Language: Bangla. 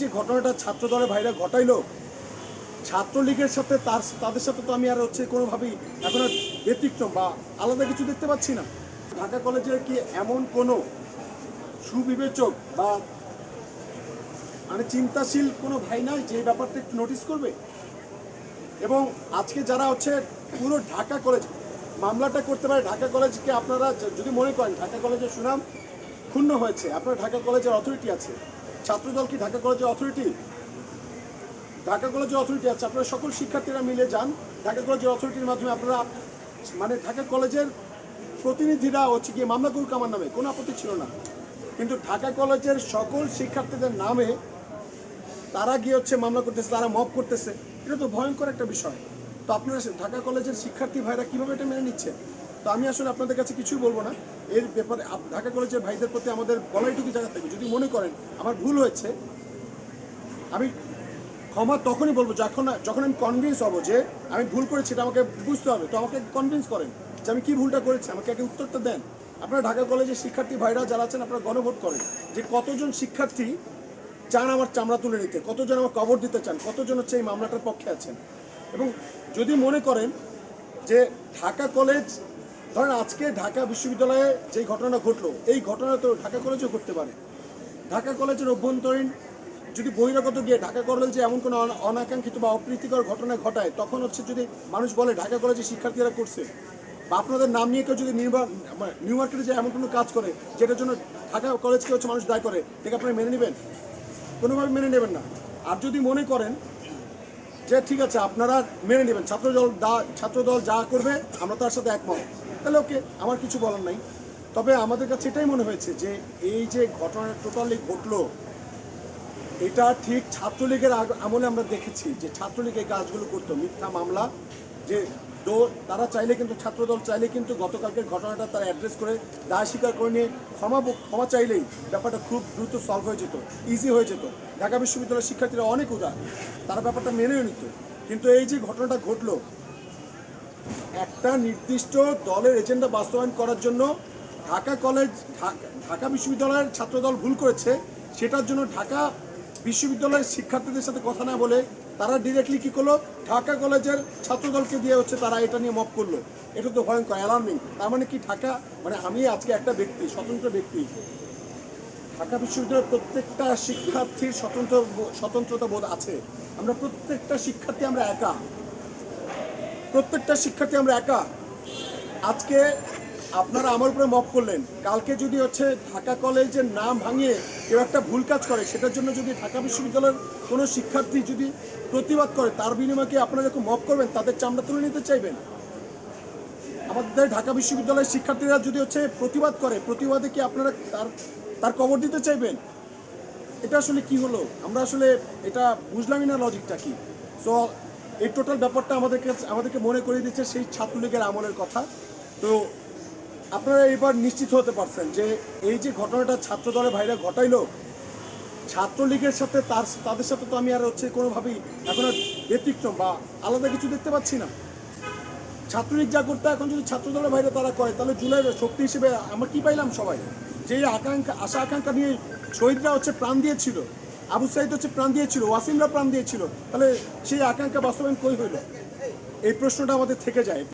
যে ঘটনাটা ছাত্র দলের ভাইরা ঘটাইলো, ছাত্রলীগের সাথে তার, তাদের সাথে তো আমি আর হচ্ছে কোনোভাবেই এখন ব্যতিক্রম বা আলাদা কিছু দেখতে পাচ্ছি না। ঢাকা কলেজের কি এমন কোনো সুবিবেচক বা মানে চিন্তাশীল কোনো ভাই নাই যে ব্যাপারটা একটু নোটিস করবে? এবং আজকে যারা হচ্ছে পুরো ঢাকা কলেজ, মামলাটা করতে পারে, ঢাকা কলেজকে আপনারা যদি মনে করেন, ঢাকা কলেজের সুনাম ক্ষুণ্ণ হয়েছে, আপনার ঢাকা কলেজের অথরিটি আছে ছাত্রদল কি ঢাকা কলেজের অথরিটি ঢাকা কলেজের অথরিটি আছে। আপনারা সকল শিক্ষার্থীরা মিলে যান। ঢাকা কলেজের অথরিটির মাধ্যমে আপনারা মানে ঢাকা কলেজের প্রতিনিধিরা হচ্ছে গিয়ে মামলা করুক আমার নামে, কোনো আপত্তি ছিল না। কিন্তু ঢাকা কলেজের সকল শিক্ষার্থীদের নামে তারা গিয়ে হচ্ছে মামলা করতেছে, তারা মব করতেছে। এটা তো ভয়ঙ্কর একটা বিষয়। তো আপনারা ঢাকা কলেজের শিক্ষার্থী ভাইরা কীভাবে এটা মেনে নিচ্ছে? তো আমি আসলে আপনাদের কাছে কিছুই বলব না। এর ব্যাপারে ঢাকা কলেজের ভাইদের প্রতি আমাদের বলাইটুকু জায়গা থাকবে? যদি মনে করেন, আমার ভুল হয়েছে, আমি ক্ষমা তখনই বলব যখন যখন আমি কনভিন্স হব যে আমি ভুল করেছি এটা আমাকে বুঝতে হবে। তো আমাকে কনভিন্স করেন যে আমি কি ভুলটা করেছি, আমাকে একটা উত্তরটা দেন। আপনারা ঢাকা কলেজের শিক্ষার্থী ভাইরা যারা আছেন, আপনারা গণভোট করেন যে কতজন শিক্ষার্থী চান আমার চামড়া তুলে নিতে, কতজন আমার কবর দিতে চান, কতজন হচ্ছে এই মামলাটার পক্ষে আছেন। এবং যদি মনে করেন যে ঢাকা কলেজ ধরেন আজকে ঢাকা বিশ্ববিদ্যালয়ে যে ঘটনা ঘটলো, এই ঘটনা তো ঢাকা কলেজেও ঘটতে পারে। ঢাকা কলেজের অভ্যন্তরীণ যদি বহিরাগত গিয়ে ঢাকা কলেজে এমন কোনো অনাকাঙ্ক্ষিত বা অপ্রীতিকর ঘটনা ঘটায়, তখন হচ্ছে যদি মানুষ বলে ঢাকা কলেজে শিক্ষার্থীরা করছে, বা আপনাদের নাম নিয়ে কেউ যদি মানে নিউ মার্কেটে যে এমন কোনো কাজ করে, যেটার জন্য ঢাকা কলেজকে হচ্ছে মানুষ দায় করে এটাকে আপনারা মেনে নেবেন? কোনোভাবে মেনে নেবেন না। আর যদি মনে করেন যে ঠিক আছে, আপনারা মেনে নেবেন, ছাত্রদল দা ছাত্রদল যা করবে, আমরা তার সাথে একমত। তাহলে ওকে, আমার কিছু বলার নাই। তবে আমাদের কাছে এটাই মনে হয়েছে যে, এই যে ঘটনা টোটালি ঘটলো, এটা ঠিক ছাত্রলীগের আমলে আমরা দেখেছি যে ছাত্রলীগ এই কাজগুলো করতো, মিথ্যা মামলা, যে দো, তারা চাইলে কিন্তু, ছাত্রদল চাইলে কিন্তু গতকালকের ঘটনাটা তারা অ্যাড্রেস করে, দায় স্বীকার করে নিয়ে ক্ষমা ক্ষমা চাইলেই ব্যাপারটা খুব দ্রুত সলভ হয়ে যেত ইজি হয়ে যেত। ঢাকা বিশ্ববিদ্যালয়ের শিক্ষার্থীরা অনেক উদার, তারা ব্যাপারটা মেনেও নিত। কিন্তু এই যে ঘটনাটা ঘটলো একটা নির্দিষ্ট দলের এজেন্ডা বাস্তবায়ন করার জন্য ঢাকা কলেজ, ঢাকা- বিশ্ববিদ্যালয়ের ছাত্রদল ভুল করেছে, সেটার জন্য ঢাকা বিশ্ববিদ্যালয়ের শিক্ষার্থীদের সাথে কথা না বলে তারা ডিরেক্টলি কি করল? ঢাকা কলেজের ছাত্রদলকে দিয়ে হচ্ছে তারা এটা নিয়ে মপ করল। এটা তো ভয়ঙ্কর অ্যালার্মিং তার মানে কি ঢাকা মানে আমি আজকে একটা ব্যক্তি, স্বতন্ত্র ব্যক্তি। ঢাকা বিশ্ববিদ্যালয়ের প্রত্যেকটা শিক্ষার্থীর স্বতন্ত্র স্বতন্ত্রতা বোধ আছে। আমরা প্রত্যেকটা শিক্ষার্থী আমরা একা। প্রত্যেকটা শিক্ষার্থী আমরা একা। আজকে আপনারা আমার উপরে মপ করলেন। কালকে যদি হচ্ছে ঢাকা কলেজের নাম ভাঙিয়ে কেউ একটা ভুল কাজ করে, সেটার জন্য যদি ঢাকা বিশ্ববিদ্যালয়ের কোনো শিক্ষার্থী যদি প্রতিবাদ করে, তার বিনিময়ে কি আপনারা যখন মপ করবেন? তাদের চামড়া তুলে নিতে চাইবেন? আমাদের ঢাকা বিশ্ববিদ্যালয়ের শিক্ষার্থীরা যদি হচ্ছে প্রতিবাদ করে, প্রতিবাদে কি আপনারা তার তার কবর দিতে চাইবেন? এটা আসলে কি হলো? আমরা আসলে এটা বুঝলামই না লজিকটা কি। সো এই টোটাল ব্যাপারটা আমাদেরকে আমাদেরকে মনে করিয়ে দিচ্ছে সেই ছাত্রলীগের আমলের কথা। তো আপনারা এবার নিশ্চিত হতে পারছেন যে এই যে ঘটনাটা ছাত্র দলের ভাইরা ঘটাইলো, ছাত্রলীগের সাথে তার, তাদের সাথে তো আমি আর হচ্ছে কোনোভাবেই এখন আর ব্যতিক্রম বা আলাদা কিছু দেখতে পাচ্ছি না। ছাত্রলীগ যা করতে এখন যদি ছাত্র দলের বাইরে তারা করে, তাহলে জুলাইয়ের শক্তি হিসেবে আমরা কি পাইলাম সবাই? যে আকাঙ্ক্ষা, আশা আকাঙ্ক্ষা নিয়ে শহীদরা হচ্ছে প্রাণ দিয়েছিল আবু সাইদ হচ্ছে প্রাণ দিয়েছিল, ওয়াসিমরা প্রাণ দিয়েছিল। তাহলে সেই আকাঙ্ক্ষা বাস্তবায়ন কই হইল এই প্রশ্নটা আমাদের থেকে যায়।